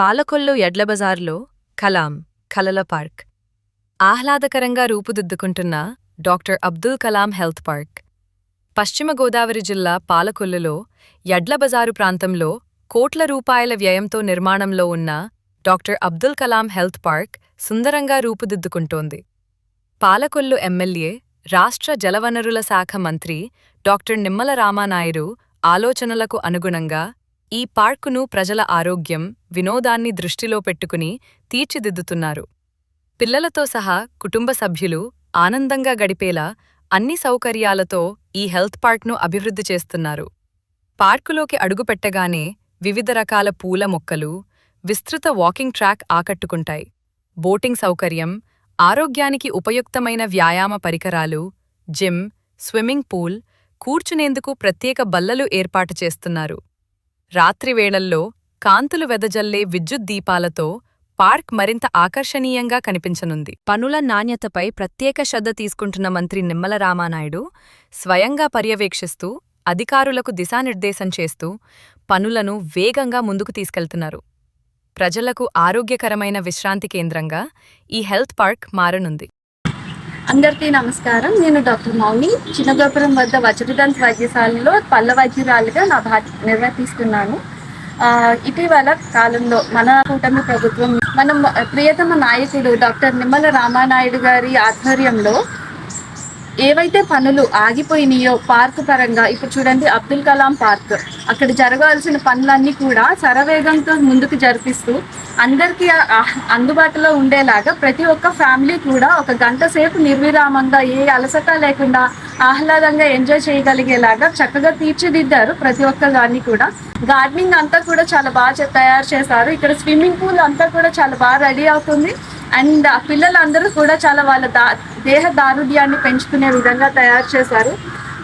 పాలకొల్లు ఎడ్లబజార్లో కలాం కలల పార్క్. ఆహ్లాదకరంగా రూపుదిద్దుకుంటున్న doctor Abdul Kalam health park. పశ్చిమ గోదావరి జిల్లా పాలకొల్లులో ఎడ్లబజారు ప్రాంతంలో కోట్ల రూపాయల వ్యయంతో నిర్మాణంలో ఉన్న doctor Abdul Kalam health park సుందరంగా రూపుదిద్దుకుంటోంది. పాలకొల్లు ఎమ్మెల్యే రాష్ట్ర జలవనరుల శాఖ మంత్రి డాక్టర్ నిమ్మల రామానాయుడు ఆలోచనలకు అనుగుణంగా ఈ పార్కును ప్రజల ఆరోగ్యం వినోదాన్ని దృష్టిలో పెట్టుకుని తీర్చిదిద్దుతున్నారు. పిల్లలతో సహా కుటుంబ సభ్యులు ఆనందంగా గడిపేలా అన్ని సౌకర్యాలతో ఈ హెల్త్ పార్క్ను అభివృద్ధి చేస్తున్నారు. పార్కులోకి అడుగుపెట్టగానే వివిధ రకాల పూల మొక్కలు విస్తృత వాకింగ్ ట్రాక్ ఆకట్టుకుంటాయి. బోటింగ్ సౌకర్యం ఆరోగ్యానికి ఉపయుక్తమైన వ్యాయామ పరికరాలు జిమ్ స్విమ్మింగ్ పూల్ కూర్చునేందుకు ప్రత్యేక బల్లలు ఏర్పాటు చేస్తున్నారు. రాత్రివేళల్లో కాంతులు వెదజల్లే విద్యుత్ దీపాలతో పార్క్ మరింత ఆకర్షణీయంగా కనిపించనుంది. పనుల నాణ్యతపై ప్రత్యేక శ్రద్ధ తీసుకుంటున్న మంత్రి నిమ్మల రామానాయుడు స్వయంగా పర్యవేక్షిస్తూ అధికారులకు దిశానిర్దేశం చేస్తూ పనులను వేగంగా ముందుకు తీసుకెళ్తున్నారు. ప్రజలకు ఆరోగ్యకరమైన విశ్రాంతి కేంద్రంగా ఈ హెల్త్ పార్క్ మారనుంది. అందరికీ నమస్కారం. నేను డాక్టర్ మౌని. చిన్నగోపురం వద్ద వజ్రదంత వైద్యశాలలో పళ్ళ వైద్యురాలుగా నా బాధ్యత నిర్వర్తిస్తున్నాను. ఇటీవల కాలంలో మన కూటమి ప్రభుత్వం మన ప్రియతమ నాయకుడు డాక్టర్ నిమ్మల రామానాయుడు గారి ఆధ్వర్యంలో ఏవైతే పనులు ఆగిపోయినాయో పార్క్ పరంగా ఇప్పుడు చూడండి అబ్దుల్ కలాం పార్క్. అక్కడ జరగాల్సిన పనులన్నీ కూడా శరవేగంతో ముందుకు జరిపిస్తూ అందరికీ అందుబాటులో ఉండేలాగా ప్రతి ఒక్క ఫ్యామిలీ కూడా ఒక గంట సేపు నిర్విరామంగా ఏ అలసట లేకుండా ఆహ్లాదంగా ఎంజాయ్ చేయగలిగేలాగా చక్కగా తీర్చిదిద్దారు ప్రతి ఒక్క దాన్ని కూడా. గార్డెనింగ్ అంతా కూడా చాలా బాగా తయారు చేశారు. ఇక్కడ స్విమ్మింగ్ పూల్ అంతా కూడా చాలా బాగా రెడీ అవుతుంది. అండ్ పిల్లలందరూ కూడా చాలా వాళ్ళ దా దేహ దారుఢ్యాన్ని పెంచుకునే విధంగా తయారు చేశారు.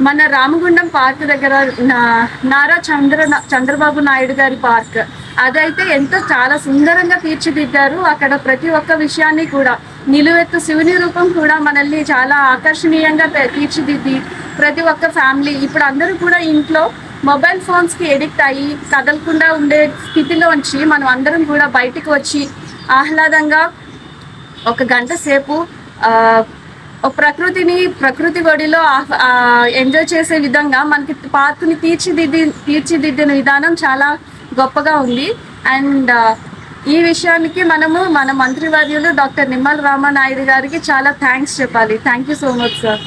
మన రామగుండం పార్క్ దగ్గర నా- నారా చంద్ర చంద్రబాబు నాయుడు గారి పార్క్. అదైతే ఎంతో చాలా సుందరంగా తీర్చిదిద్దారు. అక్కడ ప్రతి ఒక్క విషయాన్ని కూడా నిలువెత్తు శివుని రూపం కూడా మనల్ని చాలా ఆకర్షణీయంగా తీర్చిదిద్ది ప్రతి ఒక్క ఫ్యామిలీ. ఇప్పుడు అందరూ కూడా ఇంట్లో మొబైల్ ఫోన్స్కి ఎడిక్ట్ అయ్యి కదలకుండా ఉండే స్థితిలోంచి మనం అందరం కూడా బయటికి వచ్చి ఆహ్లాదంగా ఒక గంట సేపు ప్రకృతిని ప్రకృతి ఒడిలో ఎంజాయ్ చేసే విధంగా మనకి పార్కుని తీర్చిదిద్ది తీర్చిదిద్దిన విధానం చాలా గొప్పగా ఉంది. అండ్ ఈ విషయానికి మనము మన మంత్రివర్యులు డాక్టర్ నిమ్మల రామానాయుడు గారికి చాలా థ్యాంక్స్ చెప్పాలి. Thank you so much sir